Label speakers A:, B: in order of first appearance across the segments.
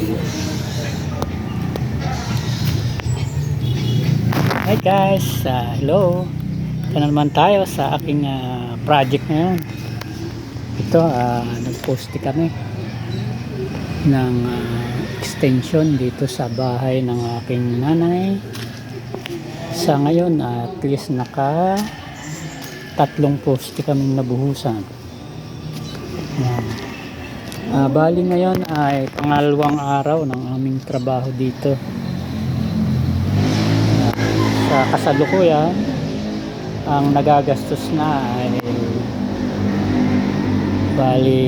A: Hi guys, Ah, hello. Ito na naman tayo sa aking ah, project ngayon. Ito, uh, nag-post kami ng ah, extension dito sa bahay ng aking nanay. Sa ngayon, ah, at least naka tatlong poste kami nabuhusan. Ah, bali ngayon ay pangalawang araw ng aming trabaho dito. sa kasalukuyan ang nagagastos na ay bali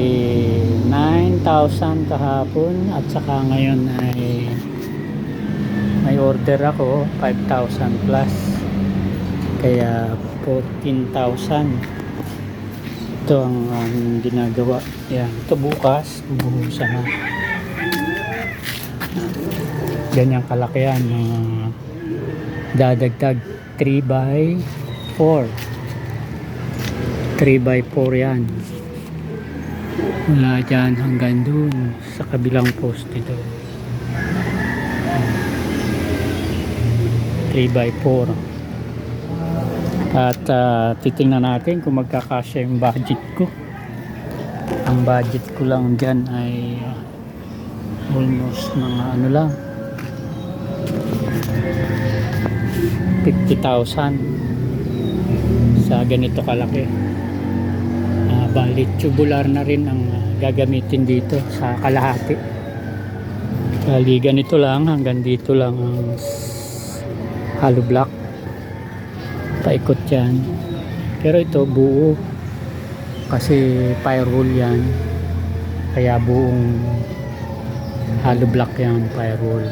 A: 9,000 kahapon at saka ngayon ay may order ako 5,000 plus kaya 14,000 ito ang um, ginagawa. Yan ito bukas. Bubuhusan na. Ganyan kalaki yan. Uh, dadagdag 3 by 4 3 by 4 yan. Mula dyan hanggang dun sa kabilang post ito 3 by 4 at ah, titingnan natin kung magkakasya yung budget ko. Ang budget ko lang dyan ay ah, almost mga ano lang. 50,000 sa ganito kalaki. Uh, bali tubular na rin ang gagamitin dito sa kalahati. Bali ganito lang hanggang dito lang ang hollow block paikot yan. Pero ito buo. Kasi firewall yan. Kaya buong hollow block yan firewall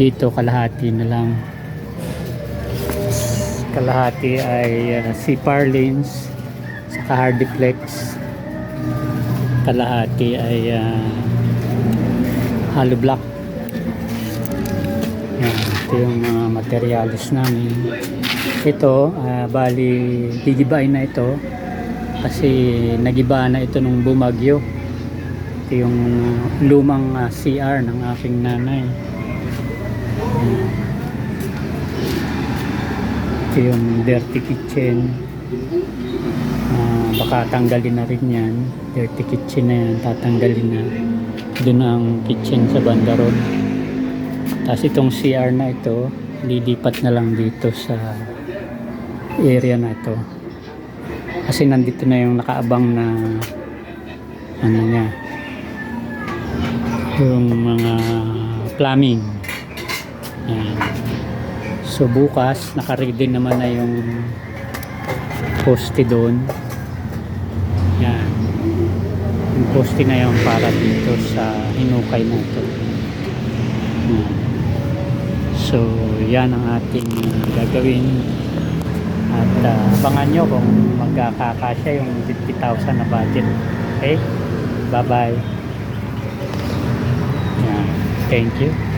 A: dito kalahati na lang. Kalahati ay uh, CPAR lanes saka hardiplex kalahati ay uh, hollow block. Yan, ito yung mga materialis namin. Ito ah, bali gigibain na ito. Kasi nagiba na ito nung bumagyo. Ito yung lumang ah, CR ng aking nanay. Ito yung dirty kitchen. Ah, baka tanggalin na rin yan. Dirty kitchen na yan tatanggalin na. Doon ang kitchen sa banda ron tapos itong CR na ito lilipat na lang dito sa area na ito. Kasi nandito na yung nakaabang na ano niya yung mga plumbing. Yan so bukas nakaready naman na yung poste doon. Yan yung poste na yung para dito sa hinukay na ito. Yan. So yan ang ating uh, gagawin. At uh, abangan nyo kung magkakakasya yung 50,000 na budget. Okay? Bye bye yan. thank you